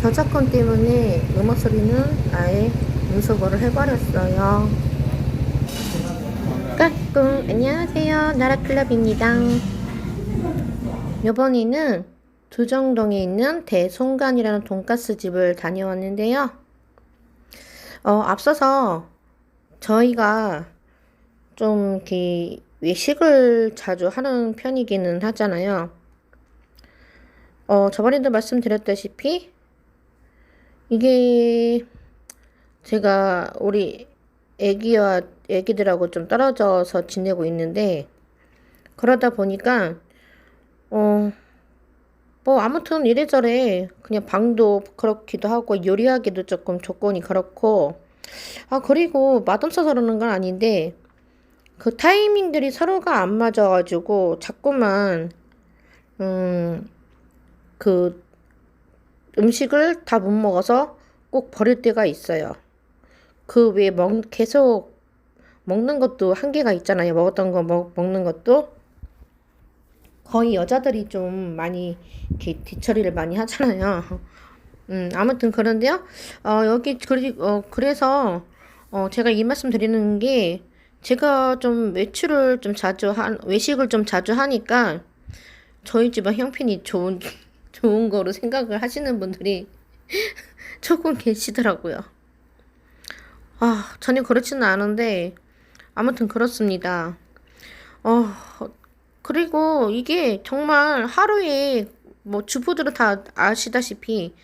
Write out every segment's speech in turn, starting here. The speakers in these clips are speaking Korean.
저작권 때문에 음악 소리는 아예 음소거를 해버렸어요. 까꿍 안녕하세요 나라클럽입니다. 요번에는 두정동에 있는 대송간이라는 돈가스 집을 다녀왔는데요. 어, 앞서서 저희가 좀 이렇게 외식을 자주 하는 편이기는 하잖아요. 어, 저번에도 말씀드렸다시피 이게 제가 우리 애기와 애기들하고 좀 떨어져서 지내고 있는데 그러다 보니까 어, 뭐 아무튼 이래저래 그냥 방도 그렇기도 하고 요리하기도 조금 조건이 그렇고 아 그리고 맛없어서 그러는 건 아닌데 그 타이밍들이 서로가 안 맞아가지고 자꾸만 음그 음식을 다 못 먹어서 꼭 버릴 때가 있어요. 그 외에 먹 계속 먹는 것도 한계가 있잖아요. 먹었던 거 먹, 먹는 것도 거의 여자들이 좀 많이 뒤처리를 많이 하잖아요. 음, 아무튼 그런데요. 어, 여기 그리 어, 그래서 어, 제가 이 말씀 드리는 게 제가 좀 외출을 좀 자주 한 외식을 좀 자주 하니까 저희 집안 형편이 좋은 좋은 거로 생각을 하시는 분들이 조금 계시더라고요. 아, 전혀 그렇지는 않은데 아무튼 그렇습니다. 어, 그리고 이게 정말 하루에 뭐 주부들은 다 아시다시피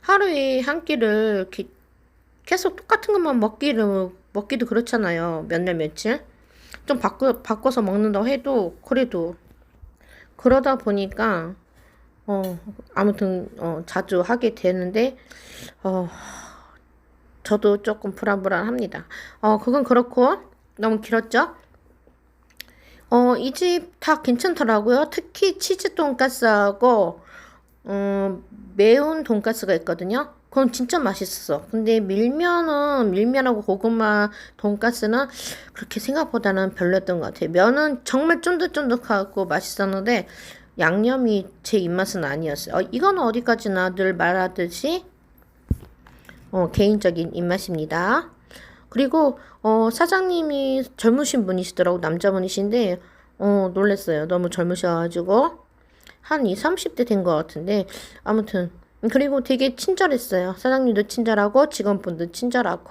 하루에 한 끼를 이렇게 계속 똑같은 것만 먹기를 먹기도 그렇잖아요. 몇 날 며칠 좀 바꿔 바꿔서 먹는다고 해도 그래도 그러다 보니까 어 아무튼 어 자주 하게 되는데 어 저도 조금 불안불안합니다. 어 그건 그렇고 너무 길었죠? 어, 이 집 다 괜찮더라고요. 특히 치즈 돈가스하고, 음, 매운 돈가스가 있거든요. 그건 진짜 맛있었어. 근데 밀면은, 밀면하고 고구마 돈가스는 그렇게 생각보다는 별로였던 것 같아요. 면은 정말 쫀득쫀득하고 맛있었는데, 양념이 제 입맛은 아니었어요. 어, 이건 어디까지나 늘 말하듯이, 어, 개인적인 입맛입니다. 그리고 어, 사장님이 젊으신 분이시더라고 남자분이신데 어, 놀랬어요. 너무 젊으셔가지고 한 20, 30대 된 것 같은데 아무튼 그리고 되게 친절했어요. 사장님도 친절하고 직원분도 친절하고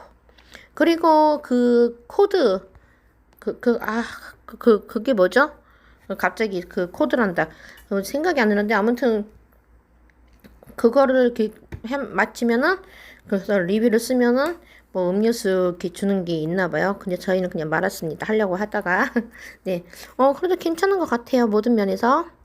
그리고 그 코드 그 그 아그 그, 그, 게 뭐죠? 갑자기 그 코드란다 어, 생각이 안 나는데 아무튼 그거를 이렇게 해, 마치면은 그래서 리뷰를 쓰면은 뭐 음료수 이렇게 주는 게 있나 봐요. 근데 저희는 그냥 말았습니다. 하려고 하다가 네. 어 그래도 괜찮은 것 같아요. 모든 면에서.